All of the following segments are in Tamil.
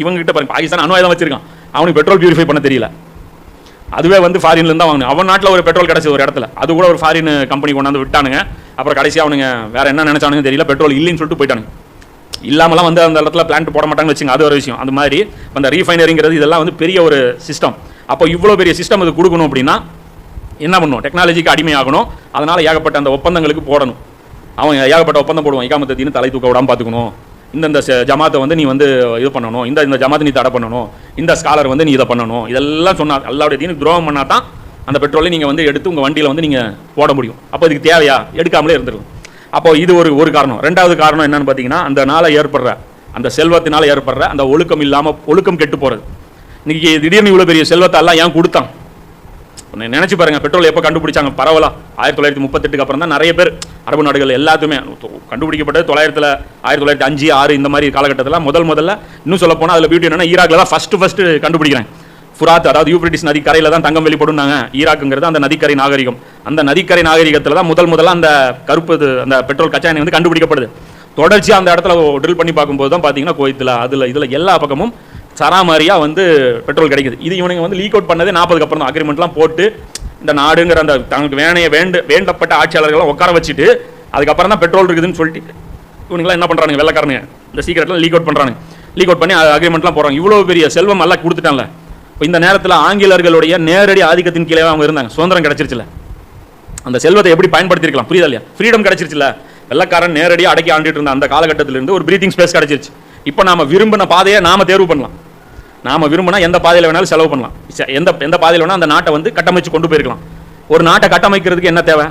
இவங்க கிட்ட பாருங்க பாகிஸ்தான் அணு ஆயுதம் வச்சிருக்கான். அவனுக்கு பெட்ரோல் பியூரிஃபை பண்ண தெரியல. அதுவே வந்து ஃபாரின்ல இருந்தா வாங்கணும் அவன் நாட்டில் ஒரு பெட்ரோல் கிடைச்சது ஒரு இடத்துல. அது கூட ஒரு ஃபாரின் கம்பெனி கொண்டாந்து விட்டானுங்க. அப்புறம் கடைசியாக அவனுங்க வேற என்ன நினைச்சானுங்க தெரியல. பெட்ரோல் இல்லைன்னு சொல்லிட்டு போயிட்டானுங்க. இல்லாமலாம் வந்து அந்த இடத்துல பிளான்ட் போட மாட்டாங்கன்னு வச்சுங்க அது ஒரு விஷயம். அந்த மாதிரி அந்த ரீஃபைனரிங்கிறது இதெல்லாம் வந்து பெரிய ஒரு சிஸ்டம் அப்போ இவ்வளோ பெரிய சிஸ்டம் அது கொடுக்கணும் அப்படின்னா என்ன பண்ணும்? டெக்னாலஜிக்கு அடிமையாகணும். அதனால் ஏகப்பட்ட அந்த ஒப்பந்தங்களுக்கு போடணும். அவன் ஏகப்பட்ட ஒப்பந்தம் போடுவான். இகாமத்தின்னு தலை தூக்க விடாமல் பார்த்துக்கணும் இந்த இந்த ச- ஜமாத்தை வந்து நீ வந்து இது பண்ணணும் இந்த இந்த ஜமாத்தை நீ தடை பண்ணணும் இந்த ஸ்காலர் வந்து நீ இதை பண்ணணும் இதெல்லாம் சொன்னால் அல்லாவுடைய தீனுக்கு துரோகம் பண்ணால் தான் அந்த பெட்ரோலை நீங்கள் வந்து எடுத்து உங்கள் வண்டியில் வந்து நீங்கள் போட முடியும். அப்போ இதுக்கு தேவையா? எடுக்காமலே இருந்துருக்கும். அப்போ இது ஒரு ஒரு காரணம். ரெண்டாவது காரணம் என்னன்னு பார்த்தீங்கன்னா அந்த நாளை ஏற்படுற அந்த செல்வத்தினால் ஏற்படுற அந்த ஒழுக்கம் இல்லாமல் ஒழுக்கம் கெட்டு போகிறது இன்றைக்கி திடீர்னு இவ்வளோ பெரிய செல்வத்தை எல்லாம் ஏன் கொடுத்தான்? நீ நினச்சி பாருங்க பெட்ரோல் எப்போ கண்டுபிடிச்சாங்க பரவலா? ஆயிரத்தி தொள்ளாயிரத்தி முப்பத்தெட்டுக்கு அப்புறம் தான் நிறைய பேர் அரபு நாடுகள் எல்லாத்துமே கண்டுபிடிக்கப்பட்டது தொள்ளாயிரத்தில் ஆயிரத்தி தொள்ளாயிரத்தி அஞ்சு ஆறு இந்த மாதிரி காலகட்டத்தில் முதல் முதல்ல இன்னும் சொல்ல போனால் அதில் பியூட்டி என்னன்னா ஈராக்ல தான் ஃபஸ்ட்டு ஃபஸ்ட்டு கண்டுபிடிக்கிறேன். ஃபுராத் அதாவது யூப்ரிட்டிஸ் நதிக்கரையில் தான் தங்கம் வெளிப்படுனாங்க ஈராக்குங்கிறது அந்த நதிக்கரை நாகரிகம். அந்த நதிக்கரை நாகரிகத்தில் தான் முதல் முதல்ல அந்த கருப்பு இது, அந்த பெட்ரோல் கச்சா எண்ணெய் வந்து கண்டுபிடிக்கப்படுது. தொடர்ச்சியாக அந்த இடத்துல ட்ரில் பண்ணி பார்க்கும்போது தான் பார்த்தீங்கன்னா கோயத்தில் அதில் இதில் எல்லா பக்கமும் சராமாரியாக வந்து பெட்ரோல் கிடைக்குது. இது இவனுங்க வந்து லீக் அவுட் பண்ணதே நாற்பதுக்கு அப்புறம் தான் அக்ரிமெண்ட்லாம் போட்டு இந்த நாடுங்கிற அந்த தங்களுக்கு வேணைய வேண்டு வேண்டப்பட்ட ஆட்சியாளர்கள்லாம் உட்கார வச்சுட்டு அதுக்கப்புறம் தான் பெட்ரோல் இருக்குதுன்னு சொல்லிட்டு இவனுங்களாம் என்ன பண்ணுறாங்க வெள்ளக்காரனுங்க? இந்த சீக்கிரட்லாம் லீக் அவுட் பண்ணுறாங்க லீக் அவுட் பண்ணி அக்ரிமெண்ட்லாம் போகிறாங்க இவ்வளோ பெரிய செல்வம் எல்லாம் கொடுத்துட்டாங்கள இப்போ இந்த நேரத்தில் ஆங்கிலேயர்களுடைய நேரடி ஆதிக்கத்தின் கீழே அவங்க இருந்தாங்க. சுதந்திரம் கிடச்சிருச்சுல. அந்த செல்வத்தை எப்படி பயன்படுத்திருக்கலாம் புரியுதா இல்லையா? ஃப்ரீடம் கிடச்சிருச்சுல. வெள்ளக்காரன் நேரடியாக அடக்கி ஆண்டுட்டு இருந்த அந்த காலகட்டத்திலிருந்து ஒரு பிரீத்திங் ஸ்பேஸ் கிடச்சிருச்சு. இப்போ நாம் விரும்பின பாதையை நாம் தேர்வு பண்ணலாம். நாம் விரும்பினா எந்த பாதையில் வேணாலும் செலவு பண்ணலாம். எந்த எந்த பாதையில் வேணால் அந்த நாட்டை வந்து கட்டமைச்சு கொண்டு போயிருக்கலாம். ஒரு நாட்டை கட்டமைக்கிறதுக்கு என்ன தேவை?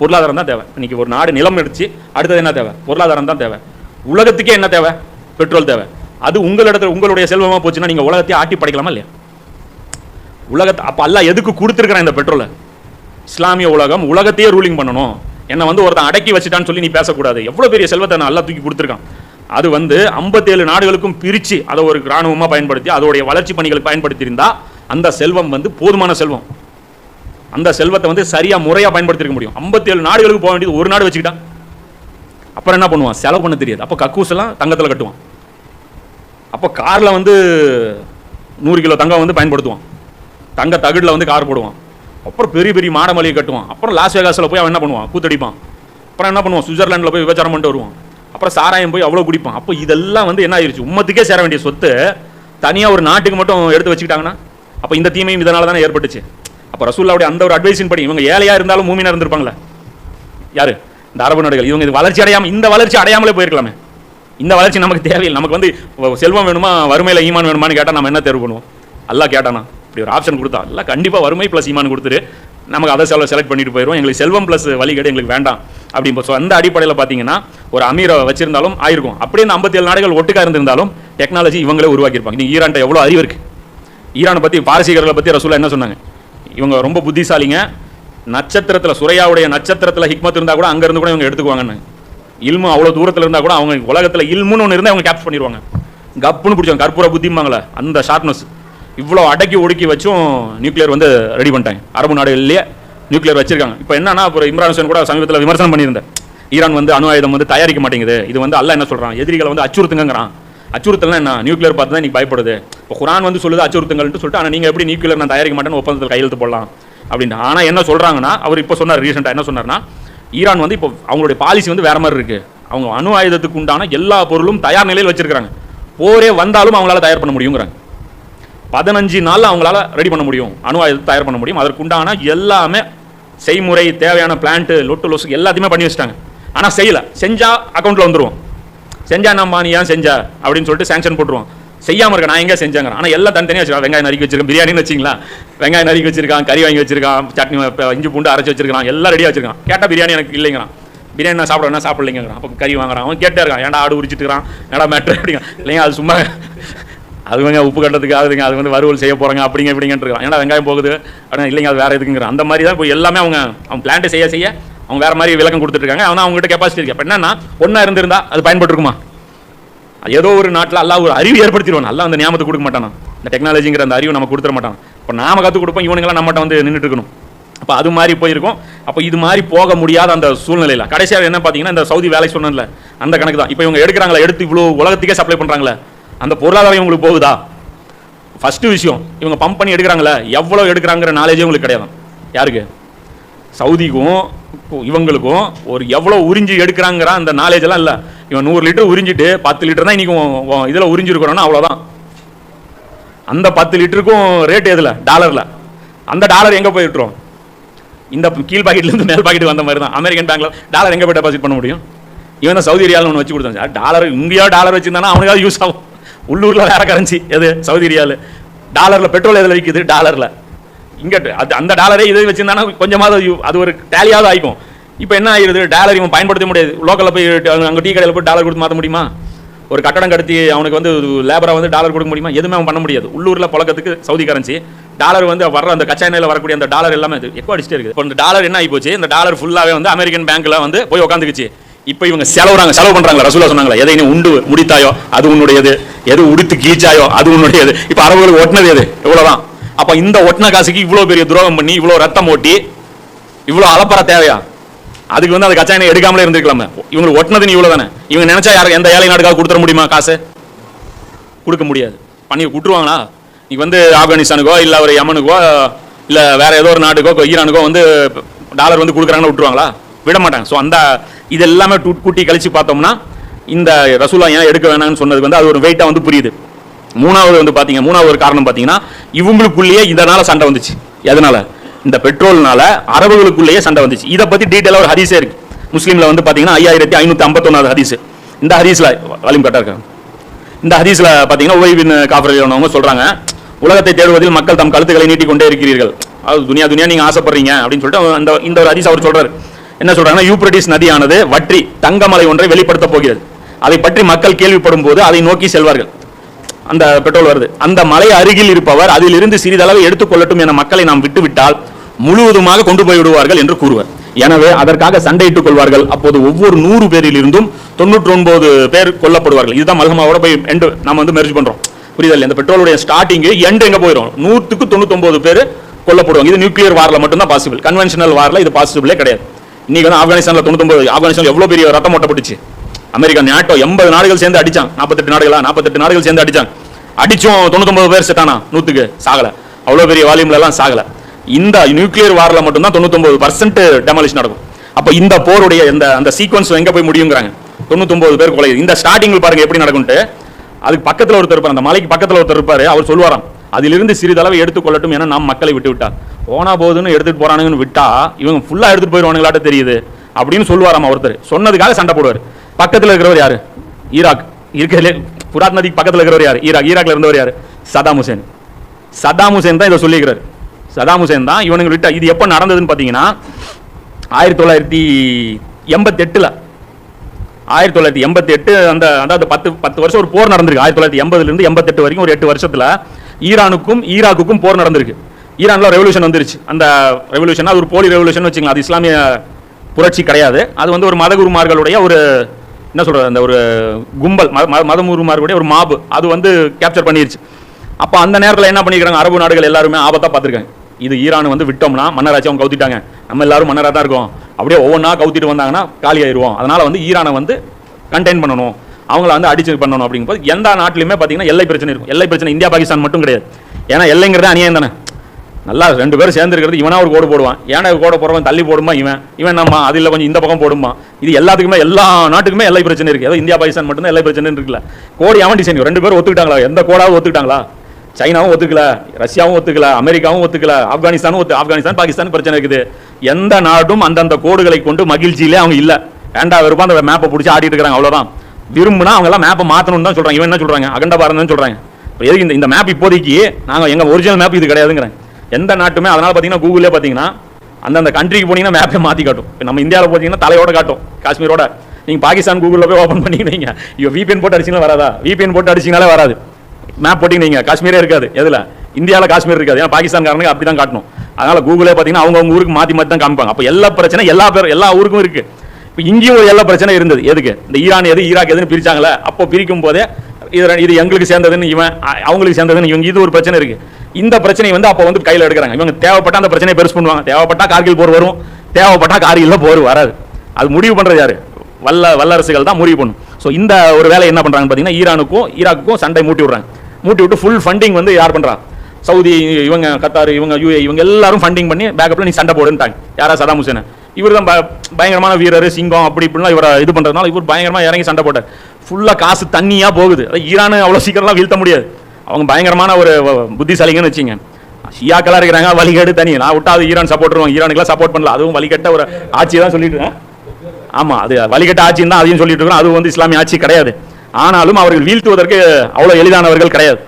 பொருளாதாரம் தான் தேவை. இன்றைக்கி ஒரு நாடு நிலம் எடுத்து அடுத்தது என்ன தேவை? பொருளாதாரம் தான் தேவை. உலகத்துக்கே என்ன தேவை? பெட்ரோல் தேவை. அது உங்களிடத்தில் உங்களுடைய செல்வமாக போச்சுன்னா நீங்கள் உலகத்தையே ஆட்டி படைக்கலாமா இல்லையா? உலகத்தை அப்போ அல்ல எதுக்கு கொடுத்துருக்குறேன் இந்த பெட்ரோலை? இஸ்லாமிய உலகம் உலகத்தையே ரூலிங் பண்ணணும். என்னை வந்து ஒருத்தன் அடக்கி வச்சுட்டான்னு சொல்லி நீ பேசக்கூடாது. எவ்வளோ பெரிய செல்வத்தை நான் நல்லா தூக்கி கொடுத்துருக்கான். அது வந்து 57 நாடுகளுக்கும் பிரித்து அதை ஒரு இராணுவமாக பயன்படுத்தி அதோடைய வளர்ச்சி பணிகளுக்கு பயன்படுத்தியிருந்தா அந்த செல்வம் வந்து போதுமான செல்வம். அந்த செல்வத்தை வந்து சரியாக முறையாக பயன்படுத்திருக்க முடியும். 57 நாடுகளுக்கு போக வேண்டியது ஒரு நாடு வச்சுக்கிட்டான் அப்புறம் என்ன பண்ணுவான்? செலவு பண்ண தெரியாது. அப்போ கக்கூசெல்லாம் தங்கத்தில் கட்டுவான். அப்போ காரில் வந்து நூறு கிலோ தங்கம் வந்து பயன்படுத்துவான். தங்க தகடுல வந்து கார் போடுவான். அப்புறம் பெரிய பெரிய மாட மளிகை கட்டுவான். அப்புறம் லாஸ் வேகாஸில் போய் அவன் என்ன பண்ணுவான்? கூத்தடிப்பான். அப்புறம் என்ன பண்ணுவான்? சுவிட்சர்லாண்டில் போய் விபச்சாரம் பண்ணிட்டு வருவான். அப்புறம் சாராயம் போய் அவ்வளோ குடிப்பான். அப்போ இதெல்லாம் வந்து என்ன ஆயிடுச்சு உம்மத்துக்கே சேர வேண்டிய சொத்து தனியாக ஒரு நாட்டுக்கு மட்டும் எடுத்து வச்சுக்கிட்டாங்கன்னா அப்போ இந்த தீமையும் இதனால தானே ஏற்பட்டுச்சு. அப்போ ரசூல்லாவுடைய அந்த ஒரு அட்வைஸின் படி இவங்க ஏழையாக இருந்தாலும் மூமினா இருந்திருப்பாங்களே. யாரு? இந்த அரபு நாடுகள். இவங்க இது வளர்ச்சி அடையாமல் இந்த வளர்ச்சி அடையாமலே போயிருக்கலாமே. இந்த வளர்ச்சி நமக்கு தேவையில்லை. நமக்கு வந்து செல்வம் வேணுமா? வறுமையில் ஈமான் வேணுமான்னு கேட்டால் நம்ம என்ன தேர்வு பண்ணுவோம்? எல்லாம் கேட்டானா? இப்படி ஒரு ஆப்ஷன் கொடுத்தா. இல்லை கண்டிப்பாக வறுமை ப்ளஸ் ஈமான் கொடுத்துரு. நமக்கு அதை செலவு செலக்ட் பண்ணிட்டு போயிடுவோம் எங்களுக்கு செல்வம் ப்ளஸ் வழிகேடு எங்களுக்கு வேண்டாம். அப்படி ஸோ அந்த அடிப்படையில் பார்த்தீங்கன்னா ஒரு அமீரை வச்சிருந்தாலும் ஆயிருக்கும். அப்படியே இந்த 57 நாடுகள் ஒட்டுக்கா இருந்திருந்தாலும் டெக்னாலஜி இவங்களே உருவாக்கியிருப்பாங்க. நீங்கள் ஈரான்ட்ட எவ்வளோ அறிவு இருக்குது ஈரானை பற்றி பாரசீகர்களை பற்றி ரசூலா என்ன சொன்னாங்க? இவங்க ரொம்ப புத்திசாலிங்க. நட்சத்திரத்தில் சுரையாவுடைய நட்சத்திரத்தில் ஹிக்மத் இருந்தால் கூட அங்கேருந்து கூட இவங்க எடுத்துக்குவாங்கன்னு. இல்மு அவ்வளோ தூரத்தில் இருந்தால் கூட அவங்க உலகத்தில் இல்முன்னு ஒன்று இருந்தால் அவங்க கேப்ச் பண்ணிடுவாங்க கப்புன்னு பிடிச்சாங்க கற்பூர புத்திம்பாங்களே அந்த ஷார்ப்னஸ் இவ்வளோ அடக்கி ஒடுக்கி வச்சும் நியூக்ளியர் வந்து ரெடி பண்ணிட்டாங்க. அரபு நாடுகளிலேயே நியூக்ளியர் வச்சிருக்காங்க. இப்போ என்னன்னா அப்புறம் இம்ரான் ஹுசேன் கூட சமீபத்தில் விமர்சனம் பண்ணியிருந்தேன். ஈரான் வந்து அணு ஆயுதம் வந்து தயாரிக்க மாட்டேங்குது. இது வந்து அல்ல என்ன சொல்கிறான் எதிரிகளை வந்து அச்சுறுத்துங்கிறான் அச்சுறுத்தல்னா என்ன? நியூக்ளியர் பார்த்து தான் நீ பயப்படுது. இப்போ குரான் வந்து சொல்லுது அச்சுறுத்துங்கள்னு சொல்லிட்டு ஆனால் நீங்கள் எப்படி நியூக்ளியர் நான் தயாரிக்க மாட்டேன்னு ஒப்பந்தத்தில் கையெழுத்து போடலாம். அப்படின்னு ஆனால் என்ன சொல்கிறாங்கன்னா அவர் இப்போ சொன்னார் ரீசெண்டாக என்ன சொன்னார்னா ஈரான் வந்து இப்போ அவங்களுடைய பாலிசி வந்து வேறு மாதிரி இருக்குது அவங்க அணு ஆயுதத்துக்கு உண்டான எல்லா பொருளும் தயார் நிலையில் வச்சுருக்காங்க போரே வந்தாலும் அவங்களால தயார் பண்ண முடியுங்கிறாங்க. பதினஞ்சு நாளில் அவங்களால ரெடி பண்ண முடியும். அணு ஆயுதத்தை தயார் பண்ண முடியும். அதற்குண்டான எல்லாமே செய்முறை தேவையான பிளான்ட் லொட்டு லொசு எல்லாத்தையுமே பண்ணி வச்சுட்டாங்க. ஆனால் செய்யலை. செஞ்சால் அக்கௌண்ட்டில் வந்துடுவோம் செஞ்சா நம்ம நீ ஏன் செஞ்சா? அப்படின்னு சொல்லிட்டு சேங்ஷன் போட்டுருவோம். செய்யாமல் இருக்க நான் எங்கே செஞ்சாங்க ஆனால் எல்லாம் தனித்தனியாக வச்சிருக்கான் வெங்காயம் நறுக்கி வச்சிருக்கேன். பிரியாணின்னு வச்சிங்களா? வெங்காயம் நறுக்கி வச்சிருக்கான் கறி வாங்கி வச்சிருக்கான் சட்னி இஞ்சி பூண்டு அரைச்சி வச்சிருக்கான் எல்லாம் ரெடியாக வச்சிருக்கான். கேட்டால் பிரியாணி எனக்கு இல்லைங்கிறான். பிரியாணி நான் சாப்பிடுவேன் சாப்பிடலைங்கிறான். அப்போ கறி வாங்குறான். அவன் கேட்டே இருக்கான் ஏன்டா ஆடு உரிச்சிட்டு இருக்கான் ஏன்டா மேட்ரு அப்படிங்க. இல்லைங்க அது சும்மா அதுவங்க உப்பு கட்டுறதுக்கு ஆகுதுங்க அது வந்து வறுவல் செய்ய போறாங்க அப்படிங்க இப்படிங்கன்னு ஏன்னா வெங்காயம் போகுது? அப்படின்னா இல்லைங்க அது வேற எதுக்குங்கிறான் அந்த மாதிரி தான் இப்போ எல்லாமே அவங்க அவங்க பிளான்ட் செய்ய செய்ய அவங்க வேறு மாதிரி விளக்கம் கொடுத்துருக்காங்க ஆனால் அவங்ககிட்ட கெப்பாசிட்டி இருக்கு. அப்போ என்னன்னா ஒன்றா இருந்திருந்தா அது பயன்பட்டுருக்குமா? ஏதோ ஒரு நாட்டில் எல்லாம் ஒரு அறிவு ஏற்படுத்திடுவான். நல்லா அந்த நியமத்தை கொடுக்க மாட்டானா? இந்த டெக்னாலஜிங்கிற அந்த அறிவு நம்ம கொடுத்துட மாட்டான்? இப்போ நாம கற்றுக் கொடுப்போம் இவனுங்களாம் நம்மகிட்ட வந்து நின்றுட்டு இருக்கணும். அப்போ அது மாதிரி போயிருக்கும். அப்போ இது மாதிரி போக முடியாத அந்த சூழ்நிலையில் கடைசியாக என்ன பார்த்தீங்கன்னா இந்த சவுதி வேலை சொன்னேன்ல அந்த கணக்கு தான். இப்போ இவங்க எடுக்கிறாங்களா எடுத்து இவ்வளோ உலகத்துக்கே சப்ளை பண்ணுறாங்களே அந்த பொருளாதாரம் இவங்களுக்கு போகுதா? ஃபஸ்ட்டு விஷயம் இவங்க பம்ப் பண்ணி எடுக்கிறாங்களே எவ்வளோ எடுக்கிறாங்கிற நாலேஜே உங்களுக்கு கிடையாது. யாருக்கு? சவுதிக்கும் இவங்களுக்கும் ஒரு எவ்வளோ உறிஞ்சி எடுக்கிறாங்கிற அந்த நாலேஜெல்லாம் இல்லை. இவன் நூறு லிட்டர் உறிஞ்சிட்டு பத்து லிட்டர் தான் இன்னைக்கு இதில் உறிஞ்சிருக்கிறோன்னா அவ்வளோதான் அந்த பத்து லிட்டருக்கும் ரேட் எதில்? டாலரில் அந்த டாலர் எங்கே போயிட்டுரும் இந்த கீழ் பாக்கெட்லேருந்து மேல் பாக்கெட் வந்த மாதிரி தான் அமெரிக்கன் பேங்க்கில் டாலர் எங்கே போய் டெபாசிட் பண்ண முடியும்? இவன் தான் சவுதி ஏரியாவில் ஒன்று வச்சு கொடுத்தாங்க டாலர் இங்கேயோ டாலர் வச்சுருந்தானா அவனுக்காவது யூஸ் ஆகும். உள்ளூரில் வேற கரன்சி எது? சவுதி ஏரியாவில் டாலரில் பெட்ரோல் எதில் விற்கிது டாலரில். இங்கே அது அந்த டாலரே இதை வச்சுருந்தானா கொஞ்சமாவது அது ஒரு டேலியாவது ஆயிக்கும். இப்போ என்ன ஆயிடுது டாலர் இவன் பயன்படுத்த முடியாது. லோக்கலில் போய் அங்கே டீ கடையில் போய் டாலர் கொடுத்து மாற்ற முடியுமா? ஒரு கட்டடம் கடத்தி அவனுக்கு வந்து லேபராக வந்து டாலர் கொடுக்க முடியுமா? எதுவுமே அவன் பண்ண முடியாது. உள்ளூரில் பழக்கத்துக்கு சவுதி கரன்சி டாலர் வந்து வர்ற அந்த கச்சா எண்ணெயில் வரக்கூடிய அந்த டாலர் எல்லாமே இது எக்கோ அடிச்சுட்டே இருக்குது. இப்போ இந்த டாலர் என்ன ஆகி போச்சு? இந்த டாலர் ஃபுல்லாகவே வந்து அமெரிக்கன் பேங்க்கில் வந்து போய் உட்காந்துக்குச்சு இப்போ இவங்க செலவுறாங்க. செலவு பண்ணுறாங்களா ரசூலா சொன்னாங்களா எதை நீ உண்டு முடித்தாயோ? அது உன்னுடையது. எது உடுத்து கீச்சாயோ அது உன்னுடையது. இப்போ அரபுகளுக்கு ஒட்டினது எது? இவ்வளோதான் அப்போ இந்த ஒட்டின காசுக்கு இவ்வளோ பெரிய துரோகம் பண்ணி இவ்வளோ ரத்தம் ஓட்டி இவ்வளோ அலப்பற தேவையா? அதுக்கு வந்து அந்த கச்சாயனை எடுக்காமலே இருந்திருக்கலாமே. இவங்களுக்கு ஒட்டினது நீ இவ்வளோ தானே இவங்க நினைச்சா யாரும் எந்த ஏழை நாடுக்காக கொடுத்துட முடியுமா காசு? கொடுக்க முடியாது. பண்ணி விட்டுருவாங்களா நீ வந்து ஆப்கானிஸ்தானுக்கோ இல்லை ஒரு யமனுக்கோ இல்லை வேற ஏதோ ஒரு நாட்டுக்கோ ஈரானுக்கோ வந்து டாலர் வந்து கொடுக்குறாங்கன்னு விட்டுருவாங்களா? விட மாட்டாங்க. ஸோ அந்த இது எல்லாமே கூட்டி கழிச்சு பார்த்தோம்னா இந்த ரசூலா ஏன் எடுக்க வேணாம்னு சொன்னது வந்து அது ஒரு வெயிட்டாக வந்து புரியுது. மூணாவது வந்து பார்த்தீங்க மூணாவது ஒரு காரணம் பார்த்தீங்கன்னா இவங்களுக்குள்ளேயே இதனால் சண்டை வந்துச்சு. எதனால்? இந்த பெட்ரோல்னால அரபுகளுக்குள்ளேயே சண்டை வந்துச்சு. இதை பற்றி டீட்டெயிலாக ஒரு ஹரிசே இருக்கு. முஸ்லீமில் வந்து பார்த்தீங்கன்னா ஐயாயிரத்தி ஐநூற்றி ஐம்பத்தொன்னாவது ஹரிசு இந்த ஹரிஸில் வால்யூம் கரெக்டாக இருக்காங்க இந்த ஹரிஸில் பார்த்தீங்கன்னா உவை பின் காஃபர் சொல்றாங்க உலகத்தை தேடுவதில் மக்கள் தம் கழுத்துக்களை நீட்டிக்கொண்டே இருக்கிறீர்கள். அது துனியா துனியா நீங்கள் ஆசைப்படுறீங்க அப்படின்னு சொல்லிட்டு அந்த இந்த ஒரு ஹரிஸ் அவர் சொல்றாரு. என்ன சொல்கிறாங்கன்னா யூப்ரட்டிஸ் நதியானது வற்றி தங்கமலை ஒன்றை வெளிப்படுத்த போகிறது. அதை பற்றி மக்கள் கேள்விப்படும் போது அதை நோக்கி செல்வார்கள். அந்த பெட்ரோல் வருது. அந்த மலை அருகில் இருப்பவர் அதிலிருந்து சிறிதளவு எடுத்துக்கொள்ளட்டும் என மக்களை நாம் விட்டுவிட்டால் முழுவதுமாக கொண்டு போய் விடுவார்கள் என்று கூறுவர். எனவே அதற்காக சண்டையிட்டுக் கொள்வார்கள். அப்போது ஒவ்வொரு நூறு பேரிலிருந்தும் தொண்ணூற்றி ஒன்பது பேர் கொல்லப்படுவார்கள். இதுதான் மல்ஹமாவோட போய் எண்டு நம்ம வந்து மெர்ஜ் பண்றோம். புரியுதல் இந்த பெட்ரோலுடைய ஸ்டார்டிங் எண்டு எங்க போயிடும் நூற்றுக்கு தொண்ணூத்தொன்பது பேர் கொல்லப்படுவாங்க. இது நியூக்ளியர் வாரில் மட்டும்தான் பாசிபிள் கன்வென்ஷனல் வாரில் இது பாசிபிளே கிடையாது. இன்னைக்கு வந்து ஆப்கானிஸ்தான்ல தொண்ணூத்தொன்பது ஆப்கானிஸ்தான் எவ்வளவு பெரிய ரத்தம் ஓட்டப்பட்டுச்சு? அமெரிக்கா நாட்டோ எண்பது நாடுகள் சேர்ந்து அடிச்சான். நாற்பத்தெட்டு நாடுகளா? நாற்பத்தெட்டு நாடுகள் சேர்ந்து அடிச்சாங்க அடிச்சோம் தொண்ணூத்தொம்பது பேர் செட்டானா நூற்றுக்கு சாகலை. அவ்வளோ பெரிய வால்யூம்லலாம் எல்லாம் இந்த நியூக்ளியர் வாரில் மட்டும்தான் தொண்ணூத்தொம்பது பர்சன்ட் டெமாலிஷ் நடக்கும். அப்போ இந்த போருடைய இந்த அந்த சீக்வன்ஸ் எங்கே போய் முடியுங்கிறாங்க? தொண்ணூத்தொம்பது பேர் கொலை. இந்த ஸ்டார்டிங் பாருங்க எப்படி நடக்கும்ட்டு. அதுக்கு பக்கத்தில் ஒருத்தர் இருப்பார். அந்த மலைக்கு பக்கத்தில் ஒருத்தர் இருப்பார். அவர் சொல்லுவாராம். அதிலிருந்து சிறிதளவு எடுத்துக்கொள்ளட்டும் என நாம் மக்களை விட்டு விட்டார். ஓனா போதுன்னு எடுத்துகிட்டு போகிறானுங்கன்னு விட்டா இவங்க ஃபுல்லாக எடுத்துட்டு போயிடுவானுங்களாட்ட தெரியுது. அப்படின்னு சொல்லுவாராம் ஒருத்தர் சொன்னதுக்காக சண்டை போடுவார். பக்கத்தில் இருக்கிறவர் யாரு? ஈராக். இருக்கிறதுலே புராத் நதிக்கு பக்கத்தில் இருக்கிறவர் யார்? ஈராக். ஈராக்ல இருந்தவர் யார்? Saddam Hussein. சதாம் ஹுசேன் தான் இதை சொல்லியிருக்கிறார். சதாம் ஹுசேன் தான் இவனுங்க விட்டா இது எப்போ நடந்ததுன்னு பார்த்தீங்கன்னா ஆயிரத்தி தொள்ளாயிரத்தி எண்பத்தெட்டில் ஆயிரத்தி தொள்ளாயிரத்தி எண்பத்தி எட்டு அந்த அதாவது பத்து பத்து வருஷம் ஒரு போர் நடந்திருக்கு. ஆயிரத்தி தொள்ளாயிரத்தி எண்பதுலேருந்து எண்பத்தெட்டு வரைக்கும் ஒரு எட்டு வருஷத்தில் ஈரானுக்கும் ஈராக்குக்கும் போர் நடந்திருக்கு. ஈரானில் ரெவல்யூஷன் வந்துருச்சு. அந்த ரெவல்யூஷன் அது ஒரு போலி ரெவல்யூஷன் வச்சுக்கலாம் அது இஸ்லாமிய புரட்சி கிடையாது. அது வந்து ஒரு மதகுருமார்களுடைய ஒரு என்ன சொல்கிறது அந்த ஒரு கும்பல் மத மத- ஒரு மாபு. அது வந்து கேப்சர் பண்ணிருச்சு. அப்போ அந்த நேரத்தில் என்ன பண்ணிக்கிறாங்க அரபு நாடுகள் எல்லாருமே ஆபத்தாக பார்த்துருக்காங்க. இது ஈரான் வந்து விட்டோம்னா மன்னராட்சி அவங்க கவுத்திட்டாங்க. நம்ம எல்லாரும் மன்னராக தான் இருக்கோம். அப்படியே ஒவ்வொன்றா கவுத்திட்டு வந்தாங்கன்னா காலி ஆயிடுவோம் அதனால் வந்து ஈரானை வந்து கண்டெயின் பண்ணணும். அவங்கள வந்து அடிச்சு பண்ணணும் அப்படிங்கும்போது எந்த நாட்டிலுமே பார்த்தீங்கன்னா எல்லை பிரச்சனை இருக்கும். எல்லை பிரச்சனை இந்தியா பாகிஸ்தான் மட்டும் கிடையாது. ஏன்னா எல்லைங்கிறது அநியாயம் தானே. நல்லா ரெண்டு பேரும் சேர்ந்து இருக்கிறது இவனா ஒரு கோடு போடுவான். ஏன்னா கோடு போடுறவன்? தள்ளி போடுமா இவன்? இவன் நம்ம அது இல்லை கொஞ்சம் இந்த பக்கம் போடுமா? இது எல்லாத்துக்குமே எல்லா நாட்டுக்குமே எல்லை பிரச்சனை இருக்குது ஏதோ இந்தியா பாகிஸ்தான் மட்டும்தான் எல்லை பிரச்சனை இருக்குல்ல. கோடி அவன் டிசைன் ரெண்டு பேரும் ஒத்துக்கிட்டாங்களா? எந்த கோடாவும் ஒத்துக்கிட்டாங்களா? சைனாவும் ஒத்துக்கல ரஷ்யாவும் ஒத்துக்கல அமெரிக்காவும் ஒத்துக்கல ஆப்கானிஸ்தானும் ஒத்து ஆப்கானிஸ்தான் பாகிஸ்தான் பிரச்சனை இருக்குது. எந்த நாடும் அந்தந்த கோடுகளை கொண்டு மகிழ்ச்சியிலே அவங்க இல்லை. வேண்டாம் வெறுப்பா அந்த மேப்பை பிடிச்சி ஆடிட்டு இருக்கிறாங்க அவ்வளோதான் விரும்புனா அவங்க எல்லாம் மேப்பை மாத்தணும்னு தான் சொல்கிறாங்க இவன் என்ன சொல்கிறாங்க அகண்ட பாரதம் சொல்கிறாங்க இப்போ எதுக்கு இந்த இந்த மேப் இப்போதைக்கு நாங்கள் எங்கள் ஒரிஜினல் மேப் இது கிடையாதுங்கிறேன். எந்த நாட்டுமே அதனால பார்த்தீங்கன்னா கூகுளே பார்த்தீங்கன்னா அந்தந்த கண்ட்ரிக்கு போனீங்கன்னா மேப்பே மாற்றி காட்டும். இப்போ நம்ம இந்தியாவில் பார்த்தீங்கன்னா தலையோட காட்டும் காஷ்மீரோட. நீங்கள் பாகிஸ்தான் கூகுளில் போய் ஓப்பன் பண்ணிக்கிறீங்க. ஐயோ விபிஎன் போட்டு அடிச்சிங்கன்னா வராதா? விபிஎன் போட்டு அடிச்சிங்கனாலே வராது. மேப் போட்டிங்க நீங்கள் காஷ்மீரே இருக்காது. எதில்? இந்தியாவில் காஷ்மீர் இருக்காது. ஏன்னா பாகிஸ்தான்காரனுக்கு அப்படி தான் காட்டணும். அதனால் கூகுளே பார்த்தீங்கன்னா அவங்க அவங்க ஊருக்கு மாற்றி மாற்றி தான் காமிப்பாங்க. அப்போ எல்லா பிரச்சனை எல்லா பேர் எல்லா ஊருக்கும் இருக்குது இப்போ இங்கேயும் ஒரு எல்லா பிரச்சனை இருந்தது. எதுக்கு? இந்த ஈரான் எது ஈராக் எதுன்னு பிரிச்சாங்களே அப்போ பிரிக்கும் போதே இது இது எங்களுக்கு சேர்ந்ததுன்னு இவன் அவங்களுக்கு சேர்ந்ததுன்னு இவங்க இது ஒரு பிரச்சனை இருக்குது இந்த பிரச்சனை வந்து அப்போ வந்து கையில் எடுக்கிறாங்க. இவங்க தேவைப்பட்டா அந்த பிரச்சனையை பெருசு பண்ணுவாங்க. தேவைப்பட்டா கார்கில் போர் வரும். தேவைப்பட்டா கார்கில் போர் வராது. அது முடிவு பண்ணுறது யாரு? வல்ல வல்லரசுகள் தான் முடிவு பண்ணும். ஸோ இந்த ஒரு வேலை என்ன பண்ணுறாங்கன்னு பார்த்தீங்கன்னா ஈரானுக்கும் ஈராக்குக்கும் சண்டை மூட்டி விடுறாங்க. மூட்டி விட்டு ஃபுல் ஃபண்டிங் வந்து யார் பண்ணுறா சவுதி இவங்க கத்தார் இவங்க யூஏ இவங்க எல்லாரும் ஃபண்டிங் பண்ணி பேக்கப்பில் நீ சண்டை போடுன்ட்டாங்க யாரா சதாம் ஹுசேன்? இவர் தான் பயங்கரமான வீரர் சிங்கம் அப்படி இப்படிலாம் இவரை இது பண்ணுறதுனால இவர் பயங்கரமாக இறங்கி சண்டை போட்டார். ஃபுல்லாக காசு தண்ணியாக போகுது. ஈரானு அவ்வளோ சீக்கிரம்லாம் வீழ்த்த முடியாது. அவங்க பயங்கரமான ஒரு புத்திசாலிங்கன்னு வச்சுங்க. ஷியாக்கெல்லாம் இருக்கிறாங்க வழிகேடு தனி. நான் விட்டா அது ஈரான் சப்போர்ட் பண்ணுவாங்க ஈரானுக்குலாம் சப்போர்ட் பண்ணல. அதுவும் வழிகட்ட ஒரு ஆட்சி தான் சொல்லிட்டு இருக்கேன். அது வழிகட்ட ஆட்சின்னு தான் அதையும் சொல்லிட்டு இருக்கோம் அது வந்து இஸ்லாமிய ஆட்சி கிடையாது. ஆனாலும் அவர்கள் வீழ்த்துவதற்கு அவ்வளோ எளிதானவர்கள் கிடையாது.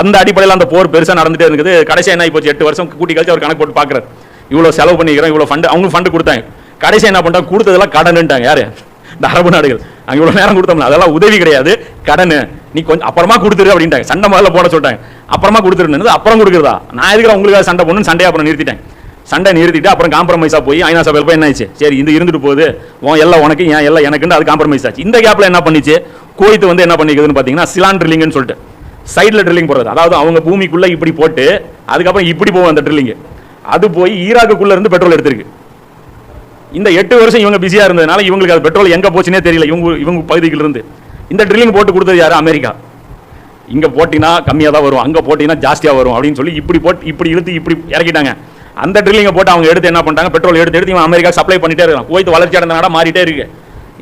அந்த அடிப்படையில் அந்த போர் பெருசாக நடந்துட்டே இருக்குது. கடைசி என்ன இப்போ போச்சு? எட்டு வருஷம் கூட்டி கழிச்சு அவர் கணக்கு போட்டு பார்க்குறாரு. இவ்வளோ செலவு பண்ணிக்கிறோம் இவ்வளோ ஃபண்டு அவங்க ஃபண்டு கொடுத்தாங்க. கடைசி என்ன பண்ணிட்டாங்க? கொடுத்ததெல்லாம் கடனுட்டாங்க யார்? இந்த அரபு நாடுகள். அங்கே இவ்வளோ நேரம் கொடுத்தோம்ல அதெல்லாம் உதவி கிடையாது. கடன். நீ கொஞ்சம் அப்புறமா கொடுத்துரு அப்படின்ட்டாங்க. சண்டை முதல்ல போட சொல்லிட்டாங்க. அப்புறமா கொடுத்துருன்னு அப்புறம் கொடுக்குறதா? நான் எதுக்கு உங்களுக்காக சண்டை போடணும்னு சண்டையை அப்புறம் நிறுத்திட்டேன். சண்டை நிறுத்திட்டு அப்புறம் காம்ப்ரமைஸாக போய் ஐநா சபையில் போய் என்ன ஆச்சு சரி இது இருந்துட்டு போகுது. உன் எல்லாம் உனக்கு ஏன் எல்லாம் எனக்குன்னு அது காம்ப்ரமைஸ் ஆச்சு. இந்த கேப்பில் என்ன பண்ணிச்சு? கோயத்து வந்து என்ன பண்ணிக்குதுன்னு பார்த்தீங்கன்னா சிலான் ட்ரில்லிங்னு சொல்லிட்டு. சைடில் ட்ரில்லிங் போடுறது. அதாவது அவங்க பூமிக்குள்ளே இப்படி போட்டு அதுக்கப்புறம் இப்படி போகும் அந்த ட்ரில்லிங் அது போய் ஈராக்குக்குள்ள இருந்து பெட்ரோல் எடுத்திருக்கு. இந்த எட்டு வருஷம் இவங்க பிஸியாக இருந்ததுனால இவங்களுக்கு அது பெட்ரோல் எங்கே போச்சுனே தெரியல. இவங்க இவங்க பகுதிகள் இருந்து இந்த ட்ரில்லிங் போட்டு கொடுத்தது யார்? அமெரிக்கா. இங்கே போட்டிங்கன்னா கம்மியாக தான் வரும். அங்கே போட்டிங்கன்னா ஜாஸ்தியாக வரும் அப்படின்னு சொல்லி இப்படி போட்டு இப்படி இழுத்து இப்படி இறக்கிட்டாங்க. அந்த ட்ரில்லிங்கை போட்டு அவங்க எடுத்து என்ன பண்ணிட்டாங்க? பெட்ரோல் எடுத்து எடுத்து இவன் அமெரிக்கா சப்ளை பண்ணிட்டே இருக்கான். குவைத்து வளர்ச்சி அடைந்த நாடாக மாறிட்டே இருக்கு.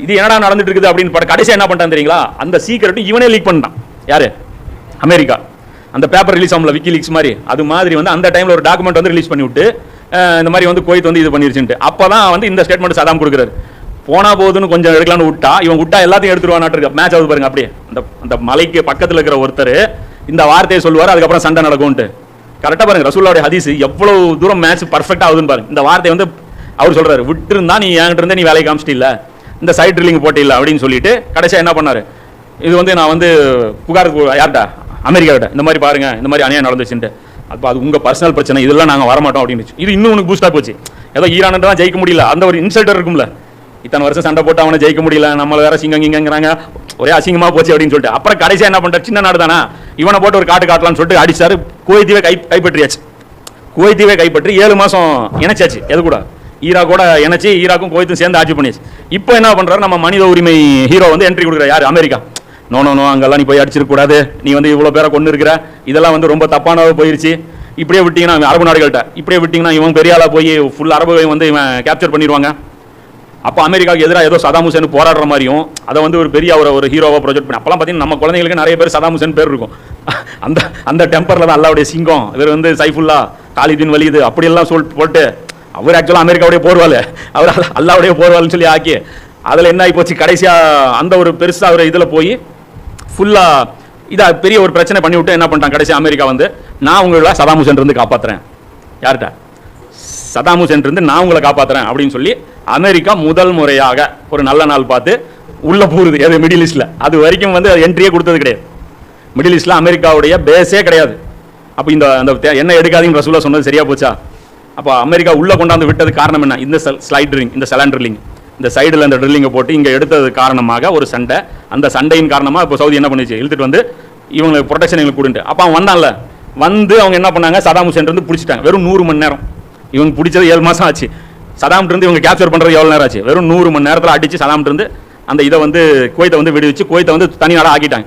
இது என்னடா நடந்துட்டு இருக்குது அப்படின்னு கடைசியாக என்ன பண்ணிட்டான் தெரியுங்களா? அந்த சீக்கிரட்டும் இவனே லீக் பண்ணிட்டான். யார்? அமெரிக்கா. அந்த பேப்பர் ரிலீஸ் ஆகல விக்கி லீக்ஸ் மாதிரி. அது மாதிரி வந்து அந்த டைமில் ஒரு டாக்குமெண்ட் வந்து ரிலீஸ் பண்ணி விட்டு இந்த மாதிரி வந்து குவைத் வந்து இது பண்ணிருச்சுன்ட்டு. அப்பதான் வந்து இந்த ஸ்டேட்மெண்ட் சதாம் கொடுக்குறாரு. போனா போதுன்னு கொஞ்சம் எடுக்கலாம்னு விட்டா இவன் விட்டா எல்லாத்தையும் எடுத்துருவான் மேட்ச் ஆகுது பாருங்க அப்படியே. அந்த அந்த மலைக்கு பக்கத்தில் இருக்கிற ஒருத்தர் இந்த வார்த்தையை சொல்லுவார் அதுக்கப்புறம் சண்டை நடக்கும்ட்டு கரெக்டாக பாருங்க ரசூல்லாவுடைய ஹதீஸ் எவ்வளோ தூரம் மேட்ச் பர்ஃபெக்ட் ஆகுதுன்னு பாருங்க. இந்த வார்த்தை வந்து அவர் சொல்றாரு விட்டுருந்தா நீ என்கிட்ட இருந்தே நீ வேலையை காமிச்சிட்டில்ல இந்த சைட் ட்ரில்லிங் போட்டில்ல அப்படின்னு சொல்லிட்டு கடைசியாக என்ன பண்ணாரு? இது வந்து நான் வந்து புகார் யார்கிட்ட அமெரிக்காவிட்ட. இந்த மாதிரி பாருங்க இந்த மாதிரி அநியாயம் நடந்துச்சுன்ட்டு. அப்போ அது உங்கள் பர்சனல் பிரச்சனை இதெல்லாம் நாங்கள் வரமாட்டோம் அப்படின்னு இது இன்னும் உனக்கு பூஸ்டாக போச்சு. ஏதோ ஈரான் தான் ஜெயிக்க முடியல. அந்த ஒரு இன்சல்டர் இருக்கும்ல. இத்தனை வருஷம் சண்டை போட்டு அவனை ஜெயிக்க முடியல. நம்மளை வேற சிங்கம் ஒரே அசிங்கமாக போச்சு அப்படின்னு சொல்லிட்டு. அப்புறம் கடைசியாக என்ன பண்ற? சின்ன நாடு தானே? இவனை போட்டு ஒரு காட்டு காட்டலாம்னு சொல்லிட்டு அடிச்சாரு. குவைத்தீவை கை கைப்பற்றியாச்சு. குவைத்தீவை கைப்பற்றி ஏழு மாதம் இணைச்சாச்சு. எது கூட? ஈராகோட இணைச்சி ஈராக்கும் குவைத்தும் சேர்ந்து ஆட்சி பண்ணியாச்சு. இப்போ என்ன பண்ணுறாரு நம்ம மனித உரிமை ஹீரோ வந்து என்ட்ரி கொடுக்குறாரு. யார்? அமெரிக்கா. நோ நோ நோ அங்கெல்லாம் நீ போய் அடிச்சிருக்கூடாது நீ வந்து இவ்வளோ பேரை கொண்டு இருக்கிற. இதெல்லாம் வந்து ரொம்ப தப்பானதாக போயிருச்சு. இப்படியே விட்டிங்கன்னா அரபு நாடுகள்கிட்ட. இப்படியே விட்டிங்கன்னா இவன் பெரிய ஆளாக போய் ஃபுல் அரபு வந்து இவன் கேப்சர் பண்ணிடுவாங்க. அப்போ அமெரிக்காவுக்கு எதிராக ஏதோ சதாம் ஹுசேன் போராடுற மாதிரியும் அதை வந்து ஒரு பெரிய அவரை ஒரு ஹீரோவை ப்ரொஜெக்ட் பண்ணி அப்போலாம் பார்த்தீங்கன்னா நம்ம குழந்தைங்களுக்கு நிறைய பேர் சதாம் ஹுசேன் பேர் இருக்கும். அந்த அந்த டெம்பரில் தான் அல்லாவுடைய சிங்கம். இவர் வந்து சைஃபுல்லா காலிதீன் வலிது அப்படியெல்லாம் சொல்லிட்டு போட்டு அவர் ஆக்சுவலாக அமெரிக்காவுடைய போர்வாள். அவர் அல்லாவுடைய போர்வாள்னு சொல்லி ஆக்கி அதில் என்ன ஆகி போச்சு? கடைசியாக அந்த ஒரு பெருசாக அவர் இதில் போய் ஃபுல்லாக இதாக பெரிய ஒரு பிரச்சனை பண்ணி விட்டு என்ன பண்ணிட்டாங்க கடைசி அமெரிக்கா வந்து நான் உங்களை சதாம் ஹுசேன்ருந்து காப்பாற்றுறேன் யார்கிட்ட? சதாம் ஹுசேன்ருந்து நான் உங்களை காப்பாத்துறேன். அப்படின்னு சொல்லி அமெரிக்கா முதல் முறையாக ஒரு நல்ல நாள் பார்த்து உள்ளே போகுது. எது? மிடில் ஈஸ்டில் அது வரைக்கும் வந்து என்ட்ரியே கொடுத்தது கிடையாது. மிடில் ஈஸ்டில் அமெரிக்காவுடைய பேஸே கிடையாது. அப்போ இந்த அந்த என்ன எடுக்காதீங்க ரசூலா சொன்னது சரியா போச்சா? அப்போ அமெரிக்கா உள்ளே கொண்டாந்து விட்டது காரணம் என்ன? இந்த ஸ்லைட் ட்ரில்லிங் இந்த செலான் ட்ரில்லிங் இந்த சைடில் அந்த ட்ரில்லிங்கை போட்டு இங்கே எடுத்தது காரணமாக ஒரு சண்டை. அந்த சண்டையின் காரணமாக இப்போ சவுதி என்ன பண்ணுச்சு? இழுத்துட்டு வந்து இவங்களுக்கு ப்ரொடெக்ஷன் எங்களுக்கு கொடுன்ட்டு அப்போ அவன் வந்தான்ல வந்து அவங்க என்ன பண்ணாங்க? சதாம் ஹுசேன் இருந்து பிடிச்சிட்டாங்க. வெறும் நூறு மணி நேரம். இவங்க பிடிச்சது ஏழு மாதம் ஆச்சு. சதாம் இருந்து இவங்க கேப்சர் பண்ணுறது எவ்வளோ நேரம் ஆச்சு? வெறும் நூறு மணி நேரத்தில் அடிச்சு சதாம் இருந்து அந்த இதை வந்து குவைத்தை வந்து விடுவிச்சு குவைத்தை வந்து தனி நாடாக ஆக்கிட்டாங்க.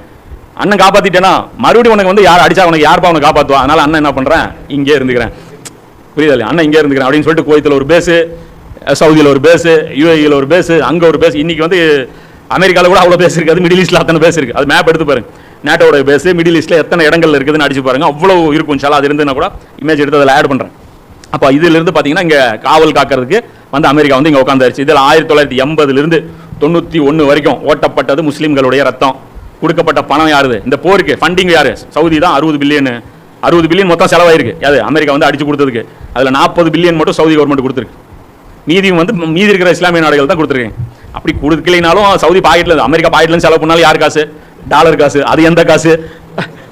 அண்ணன் காப்பாற்றிட்டேன்னா மறுபடியும் உனக்கு வந்து யார் அடிச்சா உனக்கு யார்ப்பா உனக்கு காப்பாற்றுவா அதனால் அண்ணன் என்ன பண்ணுறேன் இங்கே இருந்துக்கிறேன். புரியுதா அண்ணன் இங்கே இருந்துக்கிறேன் அப்படின்னு சொல்லிட்டு குவைத்தில் ஒரு பேஸு சவுதியில் ஒரு பேஸு யூஏஇயில் ஒரு பேஸு அங்கே ஒரு பேஸ் இன்னைக்கு வந்து அமெரிக்காவில் கூட அவ்வளோ பேஸ் இருக்காது. மிடில் ஈஸ்டில் அத்தனை பேஸ் இருக்குது அது மேப் எடுத்து பாருங்க. நேட்டோட பேஸு மிடில் ஈஸ்ட்டில் எத்தனை இடங்கள்ல இருக்குதுன்னு அடிச்சு பாருங்க. அவ்வளோ இருக்கும். சாலா அது இருந்துன்னா கூட இமேஜ் எடுத்து அதில் ஆட் பண்ணுறேன் அப்போ இதிலிருந்து பார்த்தீங்கன்னா இங்கே காவல் காக்கிறதுக்கு வந்து அமெரிக்கா வந்து இங்கே உட்காந்துருச்சு இதில் ஆயிரத்தி தொள்ளாயிரத்தி எண்பதுலேருந்து தொண்ணூற்றி ஒன்று வரைக்கும் ஓட்டப்பட்டது முஸ்லீம்களுடைய ரத்தம். கொடுக்கப்பட்ட பணம் யாருது? இந்த போருக்கு ஃபண்டிங் யார்? சவுதி தான் அறுபது பில்லியன் அறுபது பில்லியன் மொத்தம் செலவாயிருக்கு. அது அமெரிக்கா வந்து அடிச்சு கொடுத்ததுக்கு. அதில் நாற்பது பில்லியன் மட்டும் சவுதி கவர்மெண்ட் கொடுத்துருக்கு. மீதியும் வந்து மீதி இருக்கிற இஸ்லாமிய நாடுகள் தான் கொடுத்துருக்கேன். அப்படி கொடுக்கலைனாலும் சவுதி பாக்கெட்ல அமெரிக்கா பாக்கெட்ல செலவு பண்ணாலும் யார் காசு? டாலர் காசு. அது எந்த காசு?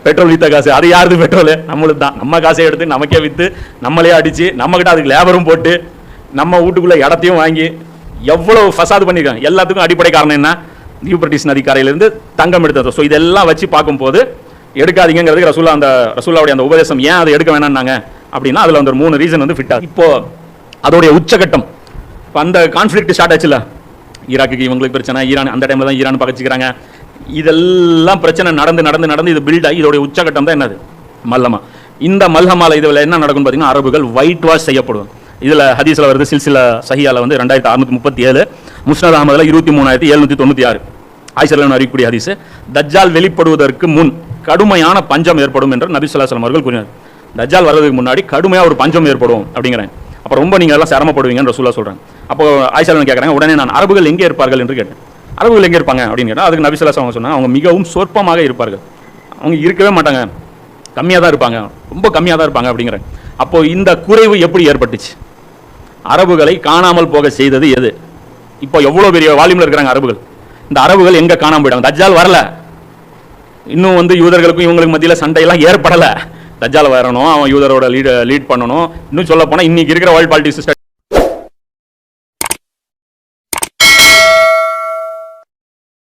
பெட்ரோல் வித்த காசு. அது யாருது பெட்ரோல்? நம்மளுக்கு தான். நம்ம காசை எடுத்து நமக்கே வித்து நம்மளே அடிச்சு நம்ம கிட்ட அதுக்கு லேபரும் போட்டு நம்ம வீட்டுக்குள்ள இடத்தையும் வாங்கி எவ்வளவு ஃபசாது பண்ணியிருக்காங்க. எல்லாத்துக்கும் அடிப்படை காரணம் என்ன? யூப்ரட்டிஸ் நதிக்கரையிலிருந்து தங்கம் எடுத்தது. ஸோ இதெல்லாம் வச்சு பார்க்கும்போது எடுக்காதீங்கிறதுக்கு ரசூல்லா அந்த ரசூல்லாவுடைய அந்த உபதேசம் ஏன் அதை எடுக்க வேணாம்னாங்க? அப்படின்னா அதில் அந்த ஒரு மூணு ரீசன் வந்து ஃபிட் ஆகும் இப்போ அதோடைய உச்சகட்டம் இப்போ அந்த கான்ஃப்ளிக்ட் ஸ்டார்ட் ஆச்சுல. ஈராக்குக்கு இவங்களுக்கு பிரச்சனை ஈரான் அந்த டைமில் தான் ஈரான் பகச்சிக்கிறாங்க. இதெல்லாம் பிரச்சனை நடந்து நடந்து நடந்து இது பில்ட் ஆகி இதோடைய உச்சகட்டம் தான் என்னது? மல்லமா இந்த மல்ஹமால இதில் என்ன நடக்கும்னு பார்த்தீங்கன்னா அரபுகள் ஒயிட் வாஷ் செய்யப்படும். இதில் ஹதீஸில் வருது சில்சில சஹியால வந்து ரெண்டாயிரத்தி அறுநூத்தி முப்பத்தி ஏழு முஸ்னத் அகமதில் இருபத்தி மூணாயிரத்தி எழுநூற்றி தொண்ணூற்றி ஆறு. ஆயிஷர்லன் அறியக்கூடிய ஹதீஸ் தஜ்ஜால் வெளிப்படுவதற்கு முன் கடுமையான பஞ்சம் ஏற்படும் என்று நபி ஸல்லல்லாஹு அவர்கள் கூறினார். தஜ்ஜால் வர்றதுக்கு முன்னாடி கடுமையாக ஒரு பஞ்சம் ஏற்படும் அப்படிங்கிறேன். அப்போ ரொம்ப நீங்கள் எல்லாம் சிரமப்படுவீங்கன்னு ரசூலா சொல்கிறாங்க அப்போ ஆயிஷாலன் கேட்குறாங்க உடனே நான் அரபுகள் எங்கே இருப்பார்கள் என்று கேட்டேன். அரபுகள் எங்கே இருப்பாங்க அப்படின்னு கேட்டால் அதுக்கு நபி அவங்க சொன்னாங்க அவங்க மிகவும் சொற்பமாக இருப்பார்கள். அவங்க இருக்கவே மாட்டாங்க. கம்மியாக தான் இருப்பாங்க. ரொம்ப கம்மியாக தான் இருப்பாங்க அப்படிங்கிற அப்போ இந்த குறைவு எப்படி ஏற்பட்டுச்சு? அரபுகளை காணாமல் போக செய்தது எது? இப்போ எவ்வளோ பெரிய வால்யூமில் இருக்கிறாங்க அரபுகள். இந்த அரபுகள் எங்கே காணாமல் போயிட்டாங்க? தஜ்ஜால் வரல. இன்னும் வந்து யூதர்களுக்கும் இவங்களுக்கு மத்தியில் சண்டையெல்லாம் ஏற்படலை. தஜ்ஜால் வரணும் அவன் யூதரோட லீட் லீட் பண்ணணும். இன்னும் சொல்ல போனால் இன்னைக்கு இருக்கிற வேர்ல்ட் பாலிட்டிக்ஸ்